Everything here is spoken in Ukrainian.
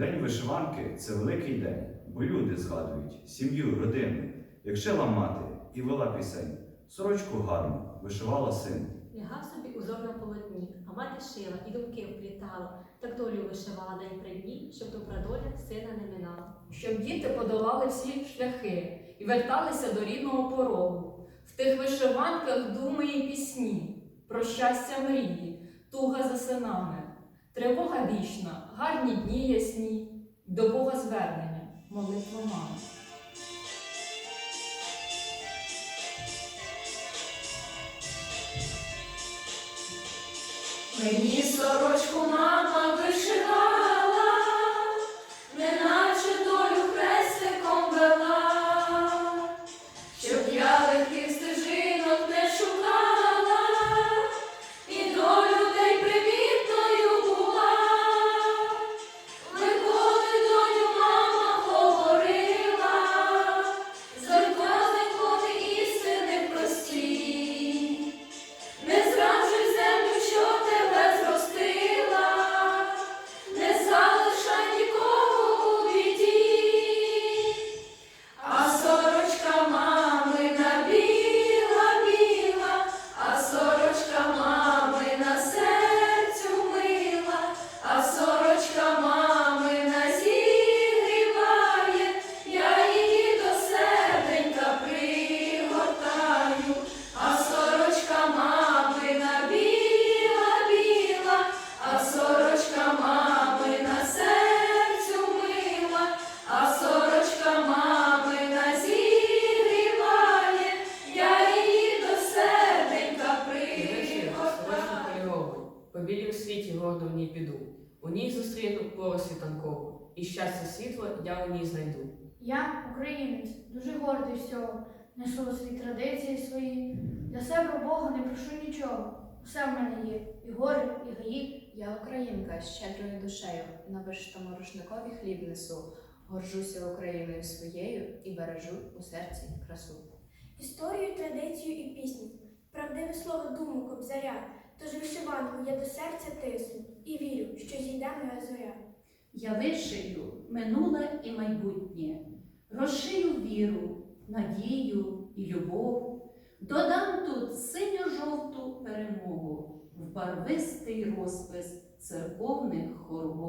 День вишиванки це великий день, бо люди згадують сім'ю, родину. Як шила мати і вела пісень, сорочку гарну вишивала син. Лягав собі узор на полотні, а мати шила і думки вплітала, так долю вишивала день при дні, щоб добра доля сина не минала. щоб діти подолали всі шляхи і верталися до рідного порогу. В тих вишиванках думи і пісні, про щастя мрії, туга за синами, тривога вічна, гарні дні ясні, до Бога звернення, молитва мами. Мені сорочку мама вишивала, По білій у світі гордо в ній піду. У ній зустріну пору світанкову, і щастя світло я у ній знайду. Я українець, дуже гордий всього, несу свої традиції свої. Для себе Бога не прошу нічого. Все в мене є, і гори, і гаї. Я українка з щедрою душею, на вишитому рушникові хліб несу, горжуся Україною своєю і бережу у серці красу. Історію, традицію і пісню, правдиве слово думу кобзаря, тож вишиванку я до серця тисну і вірю, що зійде моя зоря. Я вишию минуле і майбутнє, розшию віру, надію і любов, додам тут синьо-жовту перемогу в барвистий розпис церковних хоровов.